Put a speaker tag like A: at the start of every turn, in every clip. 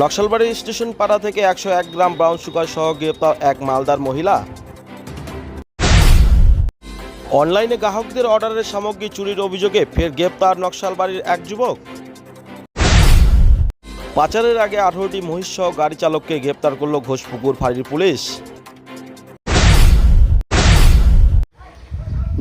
A: Naxalbari station পাড়া থেকে একশো এক গ্রাম ব্রাউন সুগার সহ গ্রেপ্তার এক মালদার মহিলা। অনলাইনে গ্রাহকদের অর্ডারের সামগ্রী চুরির অভিযোগে ফের গ্রেপ্তার নকশালবাড়ির এক যুবক। পাচারের আগে আঠারোটি মহিষ সহ গাড়ি চালককে গ্রেপ্তার করল ঘোষপুকুর ফাঁড়ির পুলিশ।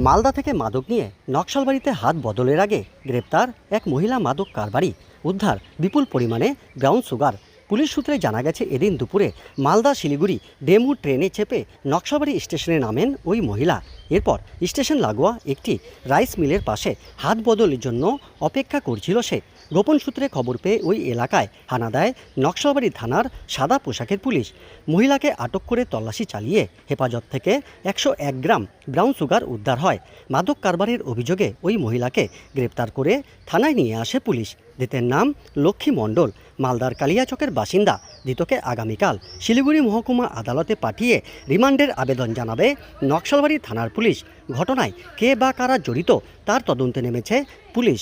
B: মালদা থেকে মাদক নিয়ে নকশালবাড়িতে হাত বদলের আগে গ্রেপ্তার এক মহিলা মাদক কারবারি উদ্ধার বিপুল পরিমাণে ব্রাউন সুগার পুলিশ সূত্রে জানা গেছে, এদিন দুপুরে মালদা শিলিগুড়ি ডেমু ট্রেনে চেপে নকশাবাড়ি স্টেশনে নামেন ওই মহিলা। এরপর স্টেশন লাগোয়া একটি রাইস মিলের পাশে হাত বদলের জন্য অপেক্ষা করছিল সে। গোপন সূত্রে খবর পেয়ে ওই এলাকায় হানা দেয় নকশালবাড়ি থানার সাদা পোশাকের পুলিশ। মহিলাকে আটক করে তল্লাশি চালিয়ে হেফাজত থেকে একশো এক গ্রাম ব্রাউন সুগার উদ্ধার হয়। মাদক কারবারের অভিযোগে ওই মহিলাকে গ্রেপ্তার করে থানায় নিয়ে আসে পুলিশ। ধৃতের নাম লক্ষ্মী মণ্ডল। মালদার কালিয়াচকের বাসিন্দা ধৃতকে আগামীকাল শিলিগুড়ি মহকুমা আদালতে পাঠিয়ে রিমান্ডের আবেদন জানাবে। নকশালবাড়ি থানার পুলিশ। ঘটনায় কে বা কারা জড়িত তার তদন্তে নেমেছে পুলিশ।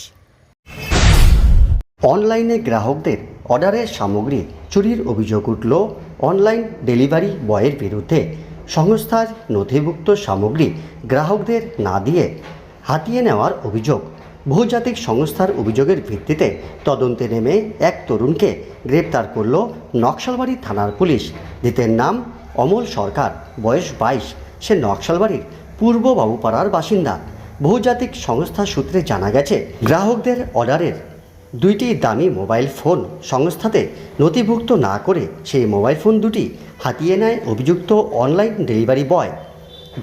B: অনলাইনে গ্রাহকদের অর্ডারের সামগ্রী চুরির অভিযোগ উঠল। অনলাইন ডেলিভারি বয়ের বিরুদ্ধে সংস্থার নথিভুক্ত সামগ্রী গ্রাহকদের না দিয়ে হাতিয়ে নেওয়ার অভিযোগ বহুজাতিক সংস্থার অভিযোগের ভিত্তিতে তদন্তে নেমে এক তরুণকে গ্রেপ্তার করল নকশালবাড়ি থানার পুলিশ। ধৃতের নাম অমল সরকার, বয়স বাইশ। সে নকশালবাড়ির পূর্ব বাবুপাড়ার বাসিন্দা। বহুজাতিক সংস্থা সূত্রে জানা গেছে, গ্রাহকদের অর্ডারের দুইটি দামি মোবাইল ফোন সংস্থাতে নথিভুক্ত না করে সেই মোবাইল ফোন দুটি হাতিয়ে নেয় অভিযুক্ত অনলাইন ডেলিভারি বয়।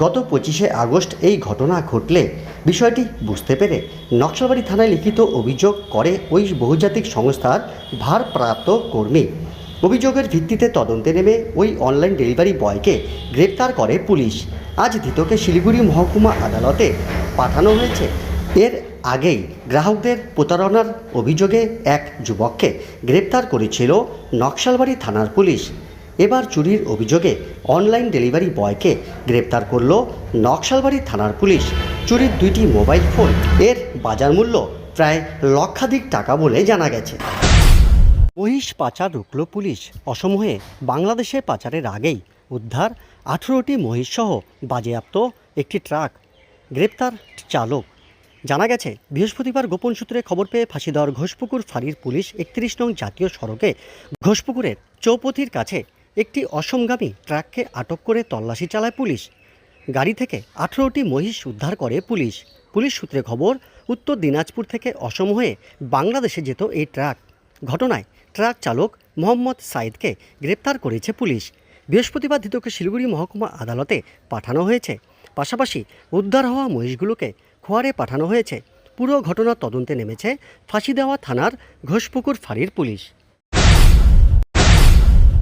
B: গত পঁচিশে আগস্ট এই ঘটনা ঘটলে বিষয়টি বুঝতে পেরে নকশালবাড়ি থানায় লিখিত অভিযোগ করে ওই বহুজাতিক সংস্থার ভারপ্রাপ্ত কর্মী। অভিযোগের ভিত্তিতে তদন্তে নেমে ওই অনলাইন ডেলিভারি বয়কে গ্রেপ্তার করে পুলিশ। আজ ধৃতকে শিলিগুড়ি মহকুমা আদালতে পাঠানো হয়েছে। এর আগেই গ্রাহকদের প্রতারণার অভিযোগে এক যুবককে গ্রেপ্তার করেছিল নকশালবাড়ি থানার পুলিশ। এবার চুরির অভিযোগে অনলাইন ডেলিভারি বয়কে গ্রেপ্তার করল নকশালবাড়ি থানার পুলিশ। চুরির দুইটি মোবাইল ফোন এর বাজার মূল্য প্রায় লক্ষাধিক টাকা বলে জানা গেছে। মহিষ পাচার রুখল পুলিশ। অসময়ে বাংলাদেশে পাচারের আগেই উদ্ধার আঠেরোটি মহিষসহ বাজেয়াপ্ত একটি ট্রাক গ্রেপ্তার চালক। জানা গেছে, বৃহস্পতিবার গোপন সূত্রে খবর পেয়ে ফাঁসিদর ঘোষপুকুর ফাঁড়ির পুলিশ একত্রিশ নং জাতীয় সড়কে ঘোষপুকুরের চৌপথির কাছে একটি অসমগামী ট্রাককে আটক করে তল্লাশি চালায় পুলিশ। গাড়ি থেকে আঠেরোটি মহিষ উদ্ধার করে পুলিশ। পুলিশ সূত্রে খবর, উত্তর দিনাজপুর থেকে অসম হয়ে বাংলাদেশে যেত এই ট্রাক। ঘটনায় ট্রাক চালক মোহাম্মদ সাইদকে গ্রেপ্তার করেছে পুলিশ। বৃহস্পতিবার ধৃতকে শিলিগুড়ি মহকুমা আদালতে পাঠানো হয়েছে। পাশাপাশি উদ্ধার হওয়া মহিষগুলোকে খোয়ারে পাঠানো হয়েছে। পুরো ঘটনার তদন্তে নেমেছে ফাঁসি দেওয়া থানার ঘোষপুকুর ফাঁড়ির পুলিশ।